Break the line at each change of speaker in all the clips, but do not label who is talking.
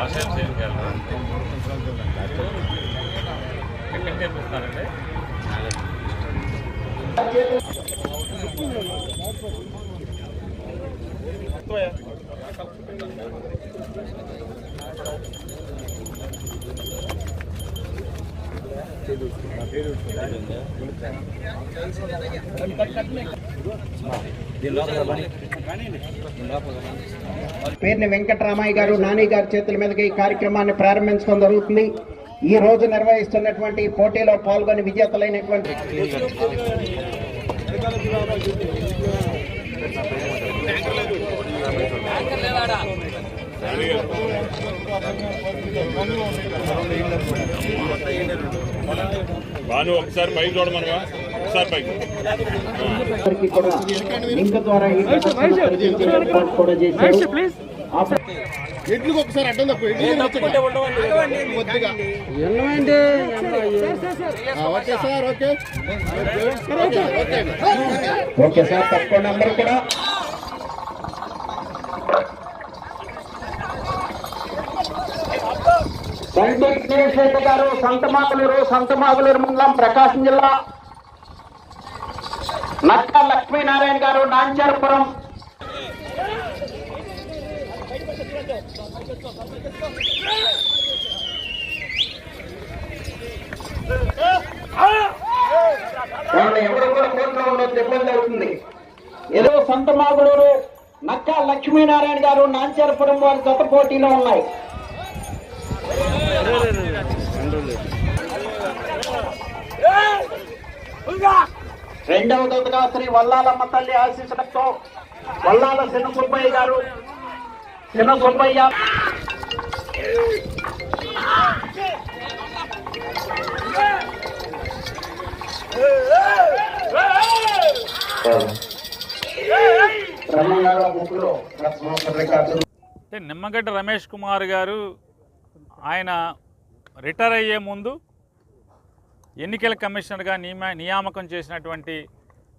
ఆశయం చేయాలి ఎక్కడ చేపిస్తారండి
పేర్ని వెంకటరామయ్య గారు నాని గారి చేతుల మీదుగా ఈ కార్యక్రమాన్ని ప్రారంభించడం జరుగుతుంది. ఈ రోజు నిర్వహిస్తున్నటువంటి పోటీలో పాల్గొని విజేతలైనటువంటి
భాను ఒకసారి పైకి చూడమనవా?
ఎడ్లకు ఒకసారి అడ్డం తప్పు ఎడ్లు okay sir okay okay okay.
Okay sir తప్పకుండా అందరూ కూడా. గారు సంతమాగులూరు సంతమాగులూరు మండలం ప్రకాశం జిల్లా లక్ష్మీనారాయణ గారు నాంచారపురం వాళ్ళు ఎవరు కూడా కోర్టులో ఉండొచ్చు ఇబ్బంది అవుతుంది ఏదో సంతమాగులూరు నక్క లక్ష్మీనారాయణ గారు నాంచారపురం వారి గత పోటీలో ఉన్నాయి రెండవ దశగా శ్రీ వల్లాలమ్మ తల్లి ఆశీస్సులతో వల్లాల చిన్న గారు చిన్న
అంటే నిమ్మగడ్డ రమేష్ కుమార్ గారు ఆయన రిటైర్ అయ్యే ముందు ఎన్నికల కమిషనర్గా నియమ నియామకం చేసినటువంటి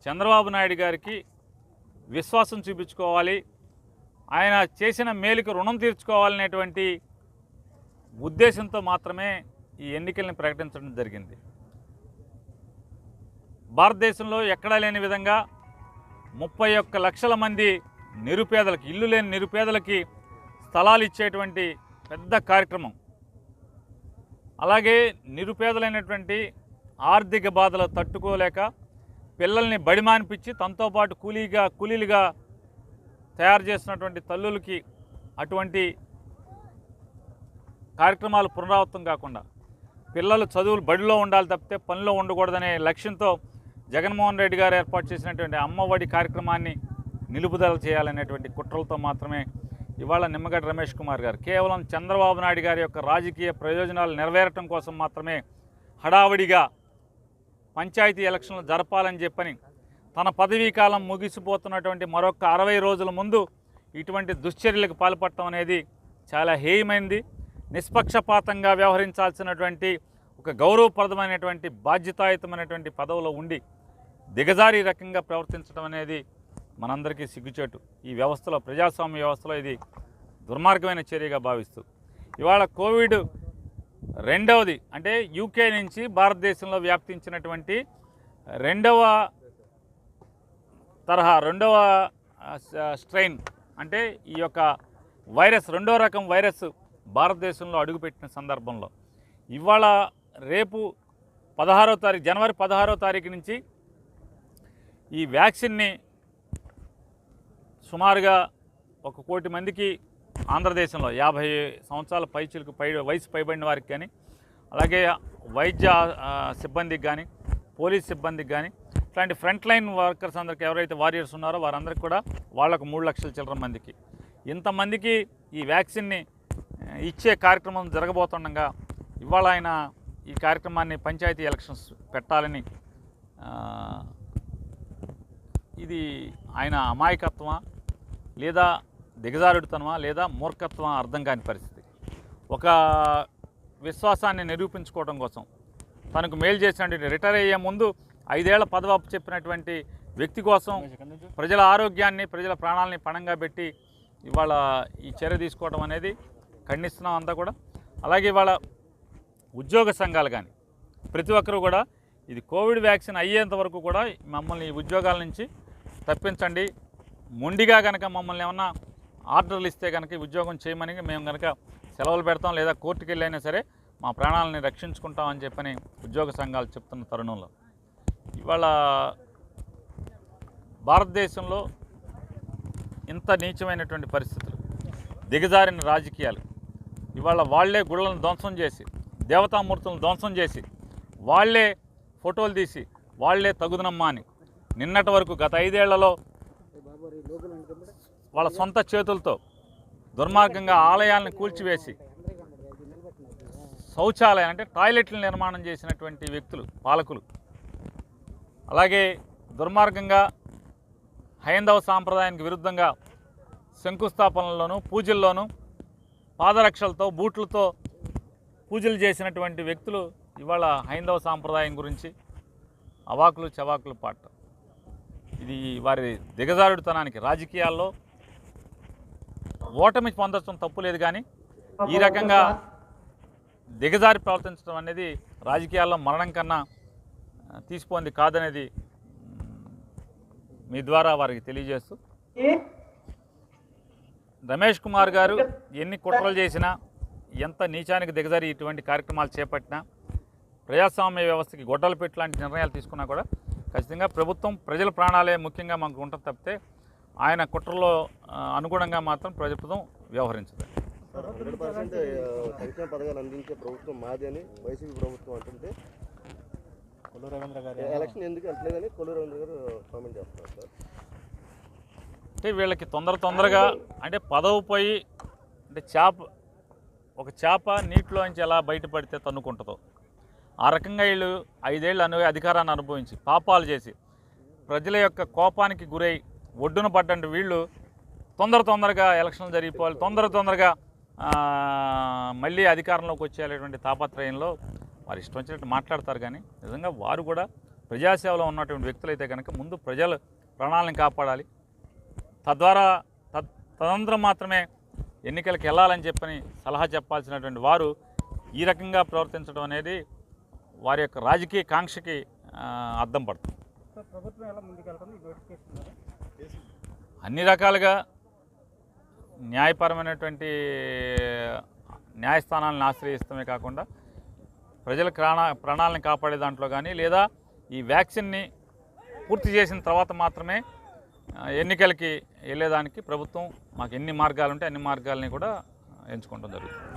చంద్రబాబు నాయుడు గారికి విశ్వాసం చూపించుకోవాలి. ఆయన చేసిన మేలుకు రుణం తీర్చుకోవాలనేటువంటి ఉద్దేశంతో మాత్రమే ఈ ఎన్నికల్ని ప్రకటించడం జరిగింది. భారతదేశంలో ఎక్కడా లేని విధంగా ముప్పై ఒక్క లక్షల మంది నిరుపేదలకు ఇల్లు లేని నిరుపేదలకి స్థలాలు ఇచ్చేటువంటి పెద్ద కార్యక్రమం. అలాగే నిరుపేదలైనటువంటి ఆర్థిక బాధలు తట్టుకోలేక పిల్లల్ని బడిమానిపించి తనతో పాటు కూలీగా కూలీలుగా తయారు చేసినటువంటి తల్లులకి అటువంటి కార్యక్రమాలు పునరావృతం కాకుండా పిల్లలు చదువులు బడిలో ఉండాలి తప్పితే పనిలో ఉండకూడదనే లక్ష్యంతో జగన్మోహన్ రెడ్డి గారు ఏర్పాటు చేసినటువంటి అమ్మఒడి కార్యక్రమాన్ని నిలుపుదల చేయాలనేటువంటి కుట్రలతో మాత్రమే ఇవాళ నిమ్మగడ్డ రమేష్ కుమార్ గారు. కేవలం చంద్రబాబు నాయుడు గారి యొక్క రాజకీయ ప్రయోజనాలు నెరవేరటం కోసం మాత్రమే హడావిడిగా పంచాయతీ ఎలక్షన్లు జరపాలని చెప్పని తన పదవీ కాలం ముగిసిపోతున్నటువంటి మరొక అరవై రోజుల ముందు ఇటువంటి దుశ్చర్యలకు పాల్పడటం అనేది చాలా హేయమైంది. నిష్పక్షపాతంగా వ్యవహరించాల్సినటువంటి ఒక గౌరవప్రదమైనటువంటి బాధ్యతాయుతమైనటువంటి పదవిలో ఉండి దిగజారి రకంగా ప్రవర్తించడం అనేది మనందరికీ సిగ్గుచేటు. ఈ వ్యవస్థలో ప్రజాస్వామ్య వ్యవస్థలో ఇది దుర్మార్గమైన చర్యగా భావిస్తూ. ఇవాళ కోవిడ్ రెండవది అంటే యూకే నుంచి భారతదేశంలో వ్యాప్తించినటువంటి రెండవ తరహా రెండవ స్ట్రెయిన్ అంటే ఈ యొక్క వైరస్ రెండవ రకం వైరస్ భారతదేశంలో అడుగుపెట్టిన సందర్భంలో. ఇవాళ రేపు పదహారో తారీఖు జనవరి పదహారో తారీఖు నుంచి ఈ వ్యాక్సిన్ని సుమారుగా ఒక కోటి మందికి ఆంధ్రదేశంలో యాభై సంవత్సరాల పైచులకు పై వయసు పైబడిన వారికి కానీ అలాగే వైద్య సిబ్బందికి కానీ పోలీస్ సిబ్బందికి కానీ ఇట్లాంటి ఫ్రంట్ లైన్ వర్కర్స్ అందరికి ఎవరైతే వారియర్స్ ఉన్నారో వారందరికీ కూడా వాళ్ళకు మూడు లక్షల చిల్లర మందికి. ఇంతమందికి ఈ వ్యాక్సిన్ని ఇచ్చే కార్యక్రమం జరగబోతుండగా ఇవాళ ఆయన ఈ కార్యక్రమాన్ని పంచాయతీ ఎలక్షన్స్ పెట్టాలని ఇది ఆయన అమాయకత్వమా? లేదా దిగజారుడుతనమా లేదా మూర్ఖత్వమా అర్థం కాని పరిస్థితి. ఒక విశ్వాసాన్ని నిరూపించుకోవడం కోసం తనకు మేలు చేసినటువంటి రిటైర్ అయ్యే ముందు ఐదేళ్ళ పదవాపు చెప్పినటువంటి వ్యక్తి కోసం ప్రజల ఆరోగ్యాన్ని ప్రజల ప్రాణాలని పణంగా పెట్టి ఇవాళ ఈ చర్య తీసుకోవడం అనేది ఖండిస్తున్నాం అంతా కూడా. అలాగే ఇవాళ ఉద్యోగ సంఘాలు కానీ ప్రతి ఒక్కరూ కూడా ఇది కోవిడ్ వ్యాక్సిన్ అయ్యేంత వరకు కూడా మమ్మల్ని ఈ ఉద్యోగాల నుంచి తప్పించండి. మొండిగా కనుక మమ్మల్ని ఏమన్నా ఆర్డర్లు ఇస్తే కనుక ఉద్యోగం చేయమని మేము కనుక సెలవులు పెడతాం లేదా కోర్టుకి వెళ్ళైనా సరే మా ప్రాణాలని రక్షించుకుంటామని చెప్పని ఉద్యోగ సంఘాలు చెప్తున్న తరుణంలో. ఇవాళ భారతదేశంలో ఇంత నీచమైనటువంటి పరిస్థితులు దిగజారిన రాజకీయాలు ఇవాళ వాళ్ళే గుళ్ళను ధ్వంసం చేసి దేవతామూర్తులను ధ్వంసం చేసి వాళ్ళే ఫోటోలు తీసి వాళ్ళే తగుదనమ్మా అని నిన్నటి వరకు గత ఐదేళ్ళలో వాళ్ళ సొంత చేతులతో దుర్మార్గంగా ఆలయాలను కూల్చివేసి శౌచాలయం అంటే టాయిలెట్లు నిర్మాణం చేసినటువంటి వ్యక్తులు పాలకులు. అలాగే దుర్మార్గంగా హైందవ సాంప్రదాయానికి విరుద్ధంగా శంకుస్థాపనల్లోనూ పూజల్లోనూ పాదరక్షలతో బూట్లతో పూజలు చేసినటువంటి వ్యక్తులు ఇవాళ హైందవ సాంప్రదాయం గురించి అవాకులు చవాకులు పాట ఇది వారి దిగజారుడుతనానికి రాజకీయాల్లో ఓటమి పొందడం తప్పు లేదు కానీ ఈ రకంగా దిగజారి ప్రవర్తించడం అనేది రాజకీయాల్లో మరణం కన్నా ఆ, తీసిపోయింది కాదనేది మ్, మీ ద్వారా వారికి తెలియజేస్తూ. రమేష్ కుమార్ గారు ఎన్ని కుట్రలు చేసినా ఎంత నీచానికి దిగజారి ఇటువంటి కార్యక్రమాలు చేపట్టినా ప్రజాస్వామ్య వ్యవస్థకి గొడ్డలు పెట్టి లాంటి నిర్ణయాలు తీసుకున్నా కూడా ఖచ్చితంగా ప్రభుత్వం ప్రజల ప్రాణాలే ముఖ్యంగా మనకు ఉంటుంది తప్పితే ఆయన కుట్రలో అనుగుణంగా మాత్రం ప్రభుత్వం వ్యవహరించదు.
హండ్రెడ్ పర్సెంట్ సంక్షేమ పథకాలు అందించే ప్రభుత్వం మాది అని వైసీపీ ప్రభుత్వం అంటుంటే ఎలక్షన్ ఎందుకు వెళ్ళలేదని కొల్లు రవీంద్ర గారు కామెంట్ చేస్తున్నారు సార్.
అంటే వీళ్ళకి తొందర తొందరగా అంటే పదవి పోయి అంటే చేప ఒక చేప నీటిలోంచి ఎలా బయటపడితే తన్నుకుంటుందో. ఆ రకంగా వీళ్ళు ఐదేళ్ళు అను అధికారాన్ని అనుభవించి పాపాలు చేసి ప్రజల యొక్క కోపానికి గురై ఒడ్డున పడ్డంటి వీళ్ళు. తొందర తొందరగా ఎలక్షన్లు జరిగిపోవాలి. తొందర తొందరగా మళ్ళీ అధికారంలోకి వచ్చేటువంటి తాపత్రయంలో వారు ఇష్టం వచ్చినట్టు మాట్లాడతారు కానీ నిజంగా వారు కూడా ప్రజాసేవలో ఉన్నటువంటి వ్యక్తులైతే కనుక ముందు ప్రజలు ప్రాణాలను కాపాడాలి. తద్వారా తద్ తదనంతరం మాత్రమే ఎన్నికలకు వెళ్ళాలని చెప్పని సలహా చెప్పాల్సినటువంటి వారు ఈ రకంగా ప్రవర్తించడం అనేది వారి యొక్క రాజకీయ కాంక్షకి అద్దం పడుతుంది. అన్ని రకాలుగా న్యాయపరమైనటువంటి న్యాయస్థానాలను ఆశ్రయిస్తమే కాకుండా ప్రజల ప్రాణ ప్రాణాలను కాపాడే దాంట్లో కానీ లేదా ఈ వ్యాక్సిన్ని పూర్తి చేసిన తర్వాత మాత్రమే ఎన్నికలకి వెళ్ళేదానికి ప్రభుత్వం మాకు ఎన్ని మార్గాలు ఉంటే అన్ని మార్గాలని కూడా ఎంచుకోవడం జరుగుతుంది.